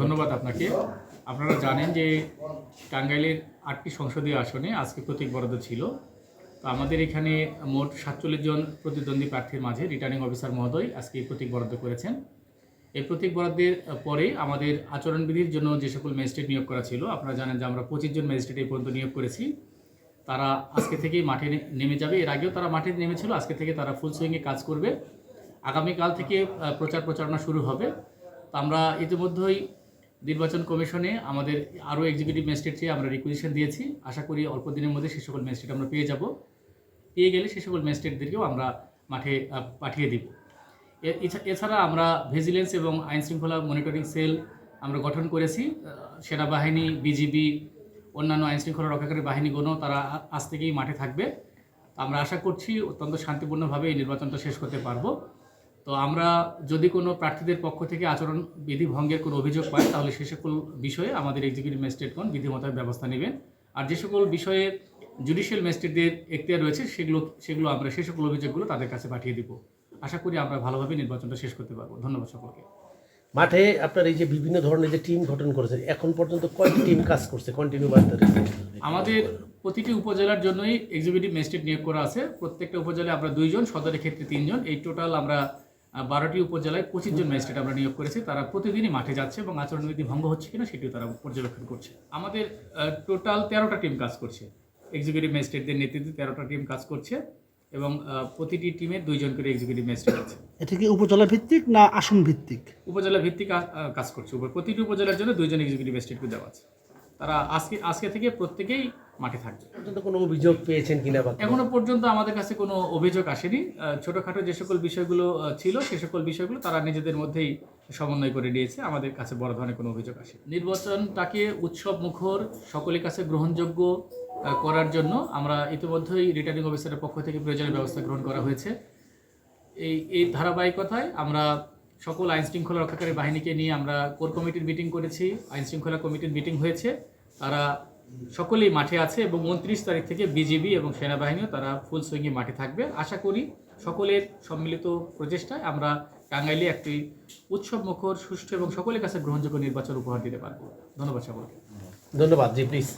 ধন্যবাদ আপনাকে। আপনারা জানেন যে টাঙ্গাইলের আটটি সংসদীয় আসনে আজকে প্রতীক বরাদ্দ ছিল। তো আমাদের এখানে মোট সাতচল্লিশ জন প্রতিদ্বন্দ্বী প্রার্থীর মাঝে রিটার্নিং অফিসার মহোদয় আজকে এই প্রতীক বরাদ্দ করেছেন। এই প্রতীক বরাদ্দের পরে আমাদের আচরণবিধির জন্য যে সকল ম্যাজিস্ট্রেট নিয়োগ করা ছিল, আপনারা জানেন যে আমরা পঁচিশ জন ম্যাজিস্ট্রেট এই পর্যন্ত নিয়োগ করেছি। তারা আজকে থেকেই মাঠে নেমে যাবে। এর আগেও তারা মাঠে নেমেছিল, আজকে থেকে তারা ফুল সুইংয়ে কাজ করবে। আগামীকাল থেকে প্রচার প্রচারণা শুরু হবে। আমরা ইতিমধ্যেই নির্বাচন কমিশনে আমাদের আরও এক্সিকিউটিভ ম্যাজিস্ট্রেট চেয়ে আমরা রিকুইজিশন দিয়েছি। আশা করি অল্প দিনের মধ্যে সে সকল ম্যাজিস্ট্রেট আমরা পেয়ে যাব। পেয়ে গেলে সে সকল ম্যাজিস্ট্রেটদেরকেও আমরা মাঠে পাঠিয়ে দিব। এছাড়া আমরা ভিজিলেন্স এবং আইন শৃঙ্খলা মনিটরিং সেল আমরা গঠন করেছি। সেনাবাহিনী, বিজিবি, অন্যান্য আইন শৃঙ্খলা রক্ষাকারী বাহিনীগুলো তারা আজ থেকেই মাঠে থাকবে। আমরা আশা করছি অত্যন্ত শান্তিপূর্ণভাবে এই নির্বাচনটা শেষ করতে পারব। তো আমরা যদি কোনো প্রার্থীদের পক্ষ থেকে আচরণ বিধি ভঙ্গের কোনো অভিযোগ পাই তাহলে সে সকল বিষয়ে আমাদের এক্সিকিউটিভ ম্যাজিস্ট্রেটগণ বিধি মোতাবেক ব্যবস্থা নেবেন। আর যে সকল বিষয়ে জুডিশিয়াল ম্যাজিস্ট্রেটদের এখতিয়ার রয়েছে সেগুলো সেগুলো আমরা সে সকল অভিযোগগুলো তাদের কাছে পাঠিয়ে দিব। আশা করি আমরা ভালোভাবে নির্বাচনটা শেষ করতে পারব। ধন্যবাদ সকলকে। মাঠে আপনার এই যে বিভিন্ন ধরনের যে টিম গঠন করেছেন এখন পর্যন্ত কয়টি টিম কাজ করছে? কন্টিনিউ আমাদের প্রতিটি উপজেলার জন্যই এক্সিকিউটিভ ম্যাজিস্ট্রেট নিয়োগ করা আছে। প্রত্যেকটা উপজেলায় আমরা দুইজন সদরের ক্ষেত্রে তিনজন। এই টোটাল আমরা বারোটি উপজেলায় পঁচিশ জন ম্যাজিস্ট্রেট আমরা নিয়োগ করেছি। তারা প্রতিদিনই মাঠে যাচ্ছে এবং আচরণবিধি ভঙ্গ হচ্ছে কিনা সেটিও তারা পর্যবেক্ষণ করছে। আমাদের টোটাল তেরোটা টিম কাজ করছে। এক্সিকিউটিভ ম্যাজিস্ট্রেটদের নেতৃত্বে তেরোটা টিম কাজ করছে এবং প্রতিটি টিমে দুইজন করে এক্সিকিউটিভ ম্যাজিস্ট্রেট আছে। এটা কি উপজেলা ভিত্তিক না আসন ভিত্তিক? উপজেলা ভিত্তিক কাজ করছে। প্রতিটি উপজেলার জন্য দুইজন এক্সিকিউটিভ ম্যাজিস্ট্রেটকে দেওয়া আছে। তারা আজকে আজকে থেকে প্রত্যেকেই মাঠে থাকবে। পর্যন্ত কোনো অভিযোগ পেয়েছেন কিনা বা এখনও পর্যন্ত আমাদের কাছে কোনো অভিযোগ আসেনি। ছোটোখাটো যে সকল বিষয়গুলো ছিল সে সকল বিষয়গুলো তারা নিজেদের মধ্যেই সমন্বয় করে নিয়েছে। আমাদের কাছে বড় ধরনের কোনো অভিযোগ আসে নির্বাচনটাকে উৎসব মুখর সকলের কাছে গ্রহণযোগ্য করার জন্য আমরা ইতিমধ্যেই রিটার্নিং অফিসারের পক্ষ থেকে প্রয়োজনীয় ব্যবস্থা গ্রহণ করা হয়েছে। এই এই ধারাবাহিকতায় আমরা সকল আইন শৃঙ্খলা রক্ষাকারী বাহিনীকে নিয়ে আমরা কোর কমিটির মিটিং করেছি। আইন শৃঙ্খলা কমিটির মিটিং হয়েছে। তারা সকলেই মাঠে আছে এবং উনত্রিশ তারিখ থেকে বিজিবি এবং সেনাবাহিনীও তারা ফুল সুইংয়ে মাঠে থাকবে। আশা করি সকলের সম্মিলিত প্রচেষ্টায় আমরা টাঙ্গাইলে একটি উৎসব মুখর, সুষ্ঠু এবং সকলের কাছে গ্রহণযোগ্য নির্বাচন উপহার দিতে পারব। ধন্যবাদ সকলকে। ধন্যবাদ, জি প্লিজ